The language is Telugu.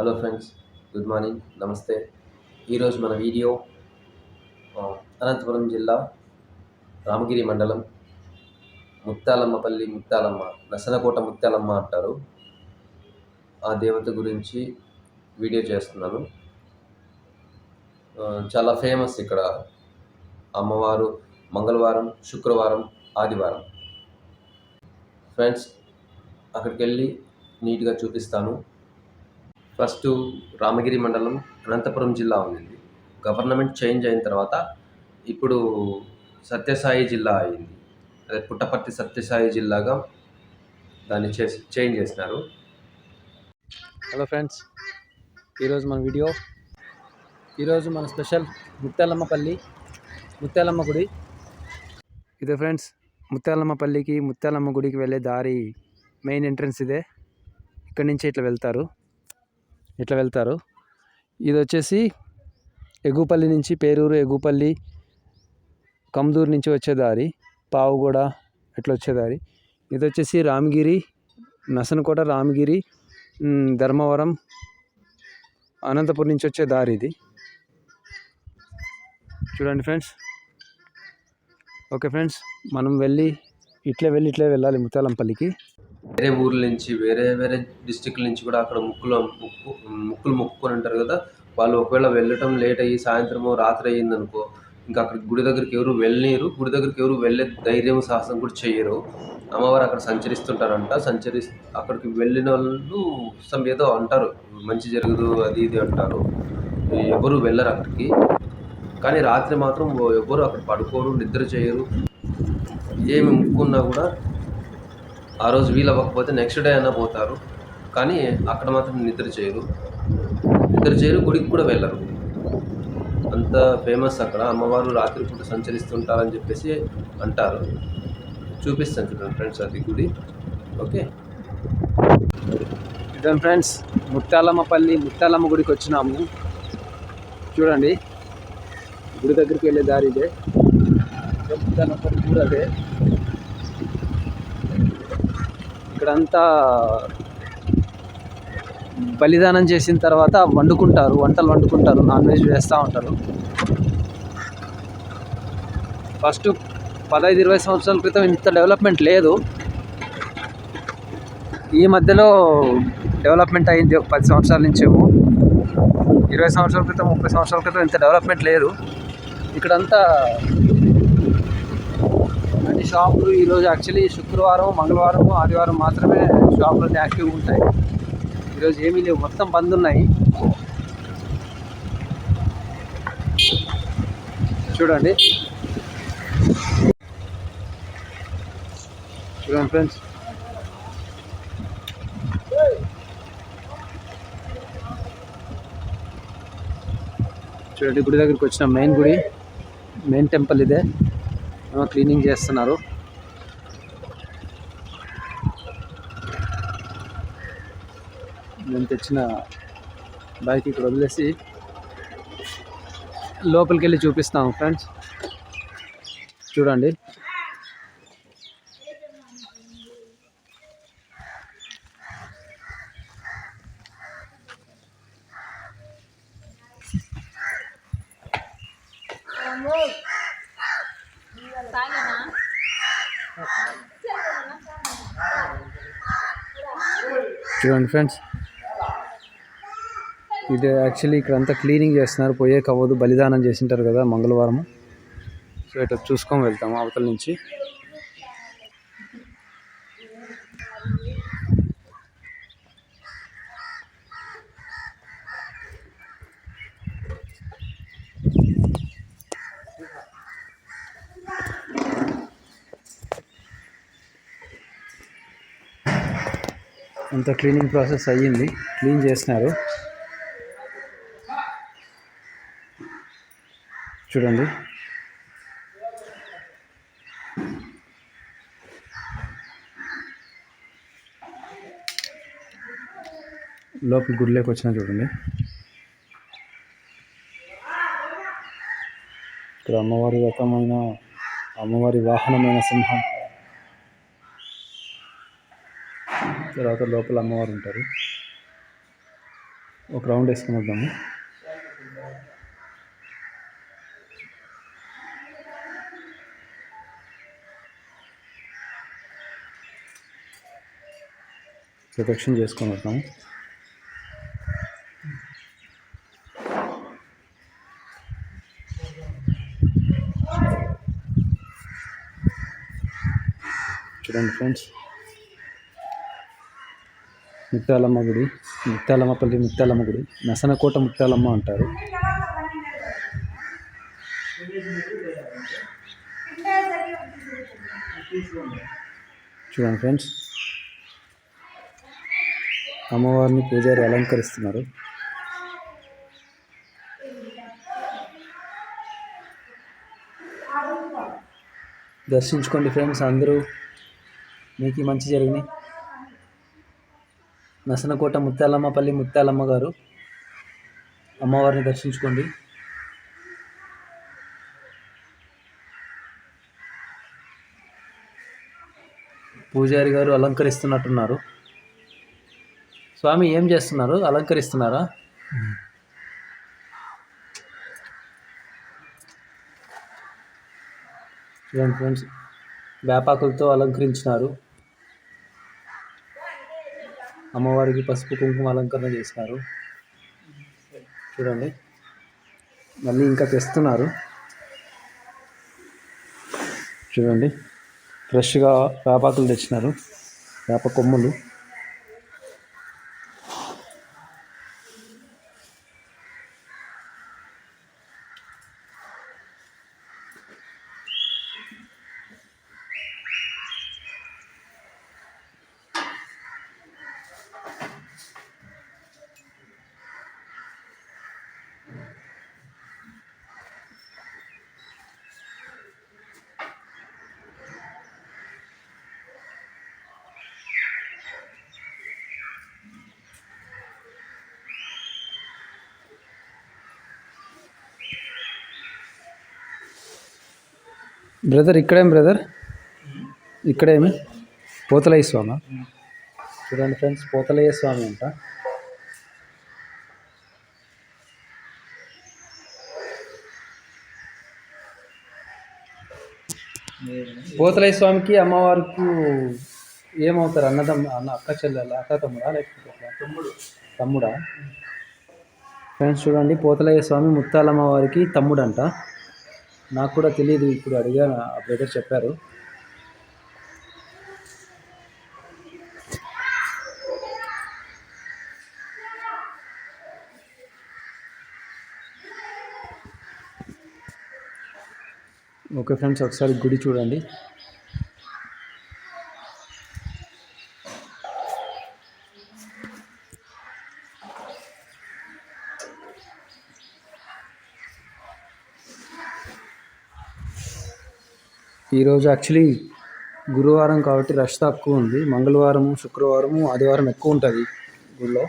హలో ఫ్రెండ్స్ గుడ్ మార్నింగ్ నమస్తే. ఈరోజు మన వీడియో అనంతపురం జిల్లా రామగిరి మండలం ముత్తాలమ్మపల్లి ముత్తాలమ్మ నసనకోట ముత్తాలమ్మ అంటారు. ఆ దేవత గురించి వీడియో చేస్తున్నాను. చాలా ఫేమస్ ఇక్కడ అమ్మవారు మంగళవారం శుక్రవారం ఆదివారం. ఫ్రెండ్స్ అక్కడికి వెళ్ళి నీట్గా చూపిస్తాను. ఫస్ట్ రామగిరి మండలం అనంతపురం జిల్లా ఉంది గవర్నమెంట్ చేంజ్ అయిన తర్వాత ఇప్పుడు సత్యసాయి జిల్లా అయింది. అదే పుట్టపర్తి సత్యసాయి జిల్లాగా దాన్ని చేసి చేంజ్ చేసినారు. హలో ఫ్రెండ్స్ ఈరోజు మన వీడియో. ఈరోజు మన స్పెషల్ ముత్యాలమ్మపల్లి ముత్యాలమ్మ గుడి. ఇదే ఫ్రెండ్స్ ముత్యాలమ్మపల్లికి ముత్యాలమ్మ గుడికి వెళ్ళే దారి మెయిన్ ఎంట్రన్స్ ఇదే. ఇక్కడి నుంచి ఇట్లా వెళ్తారు. ఇట్లా వెళ్తారు? ఇది వచ్చేసి ఎగుపల్లి నుంచి పేరూరు ఎగుపల్లి కమ్దూరు నుంచి వచ్చే దారి పావుగూడ ఇట్లా వచ్చే దారి. ఇది వచ్చేసి రామగిరి నసనకోట రామగిరి ధర్మవరం అనంతపురం నుంచి వచ్చే దారి ఇది. చూడండి ఫ్రెండ్స్. ఓకే ఫ్రెండ్స్ మనం వెళ్ళి ఇట్లే వెళ్ళి ఇట్లే వెళ్ళాలి ముత్యాలంపల్లికి. వేరే ఊర్ల నుంచి వేరే వేరే డిస్టిక్ల నుంచి కూడా అక్కడ ముక్కులు ముక్కు ముక్కులు మొక్కుకొని ఉంటారు కదా. వాళ్ళు ఒకవేళ వెళ్ళటం లేట్ అయ్యి సాయంత్రమో రాత్రి అయ్యింది అనుకో ఇంకా అక్కడ గుడి దగ్గరికి ఎవరు వెళ్ళనీరు గుడి దగ్గరికి ఎవరు వెళ్ళే ధైర్యం సాహసం కూడా చేయరు. అమ్మవారు అక్కడ సంచరిస్తుంటారంట. సంచరి అక్కడికి వెళ్ళిన వాళ్ళు ఏదో అంటారు. మంచి జరగదు అది ఇది అంటారు. ఎవరు వెళ్ళరు అక్కడికి. కానీ రాత్రి మాత్రం ఎవరు అక్కడ పడుకోరు నిద్ర చేయరు. ఏమి ముక్కున్నా కూడా ఆ రోజు వీలు అవ్వకపోతే నెక్స్ట్ డే అయినా పోతారు. కానీ అక్కడ మాత్రం నిద్ర చేయరు. నిద్ర చేయరు గుడికి కూడా వెళ్ళరు. అంత ఫేమస్ అక్కడ. అమ్మవారు రాత్రి పూట సంచరిస్తుంటారని చెప్పేసి అంటారు. చూపిస్తాను చూడండి ఫ్రెండ్స్ అది గుడి. ఓకే చూడండి ఫ్రెండ్స్ ముత్యాలమ్మపల్లి ముత్యాలమ్మ గుడికి వచ్చినాము. చూడండి. గుడి దగ్గరికి వెళ్ళే దారి ఇదే. ముత్యాలమ్మపల్లి కూడా అదే. ఇక్కడంతా బలిదానం చేసిన తర్వాత వండుకుంటారు వంటలు వండుకుంటారు నాన్ వెజ్ వేస్తూ ఉంటారు. ఫస్ట్ పదహైదు ఇరవై సంవత్సరాల క్రితం ఇంత డెవలప్మెంట్ లేదు. ఈ మధ్యలో డెవలప్మెంట్ అయింది ఒక పది సంవత్సరాల నుంచేమో. ఇరవై సంవత్సరాల క్రితం ముప్పై సంవత్సరాల క్రితం ఇంత డెవలప్మెంట్ లేదు. ఇక్కడంతా షాపులు ఈరోజు యాక్చువల్లీ శుక్రవారం మంగళవారం ఆదివారం మాత్రమే షాపులు యాక్టివ్గా ఉంటాయి. ఈరోజు ఏమీ లేవు. మొత్తం బంద్ ఉన్నాయి. చూడండి. చూడండి ఫ్రెండ్స్. చూడండి గుడి దగ్గరికి వచ్చిన మెయిన్ గుడి మెయిన్ టెంపుల్ ఇదే. క్లీనింగ్ చేస్తున్నారు. నేను తెచ్చిన బైక్ ఇక్కడ వదిలేసి లోపలికి వెళ్ళి చూపిస్తాము ఫ్రెండ్స్. చూడండి. చూడండి ఫ్రెండ్స్. ఇది యాక్చువల్లీ ఇక్కడ అంతా క్లీనింగ్ చేస్తున్నారు. పోయే కవ్వదు బలిదానం చేసింటారు కదా మంగళవారం సో ఇట్లా చూసుకొని వెళ్తాము అవతల నుంచి. అంత క్లీనింగ్ ప్రాసెస్ అయ్యింది. క్లీన్ చేసినారు. చూడండి. లోపల గుడిలోకి వచ్చినా చూడండి. ఇక్కడ అమ్మవారి రకమైన అమ్మవారి వాహనమైన సింహం. తర్వాత లోపల అమ్మవారు ఉంటారు. ఒక రౌండ్ వేసుకుని వద్దాము. ప్రొటెక్షన్ చేసుకొని వద్దాము. చూడండి ఫ్రెండ్స్. ముత్యాలమ్మ గుడి ముత్యాలమ్మపల్లి ముత్యాలమ్మ గుడి నసనకోట ముత్యాలమ్మ అంటారు. చూడండి ఫ్రెండ్స్. అమ్మవారిని పూజారి అలంకరిస్తున్నారు. దర్శించుకోండి ఫ్రెండ్స్ అందరూ. మీకు మంచి జరిగినాయి. నసనకోట ముత్యాలమ్మపల్లి ముత్యాలమ్మ గారు అమ్మవారిని దర్శించుకోండి. పూజారి గారు అలంకరిస్తున్నట్టున్నారు. స్వామి ఏం చేస్తున్నారు? అలంకరిస్తున్నారా? చూడండి ఫ్రెండ్స్ వేపాకులతో అలంకరించినారు. అమ్మవారికి పసుపు కుంకుమ అలంకరణ చేసినారు. చూడండి. మళ్ళీ ఇంకా తెస్తున్నారు. చూడండి. ఫ్రెష్గా వేపాకులు తెచ్చినారు. వేప కొమ్ములు. బ్రదర్ ఇక్కడేం బ్రదర్? ఇక్కడేమి? పోతలయ్య స్వామి? చూడండి ఫ్రెండ్స్ పోతలయ్య స్వామి అంట. పోతలయ్య స్వామికి అమ్మవారికి ఏమవుతారు? అన్నదమ్ అన్న అక్క చెల్లెల అక్క తమ్ముడా లేకపోతే తమ్ముడు. తమ్ముడా? ఫ్రెండ్స్ చూడండి పోతలయ్య స్వామి ముత్తాలమ్మ వారికి తమ్ముడు అంట నాకు కూడా తెలియదు ఇప్పుడు అడిగాను ఆ బ్రదర్ చెప్పారు. ఓకే ఫ్రెండ్స్ ఒకసారి గుడి చూడండి. ఈరోజు యాక్చువల్లీ గురువారం కాబట్టి రష్ తక్కువ ఉంది. మంగళవారం శుక్రవారం ఆదివారం ఎక్కువ ఉంటుంది గుళ్ళో.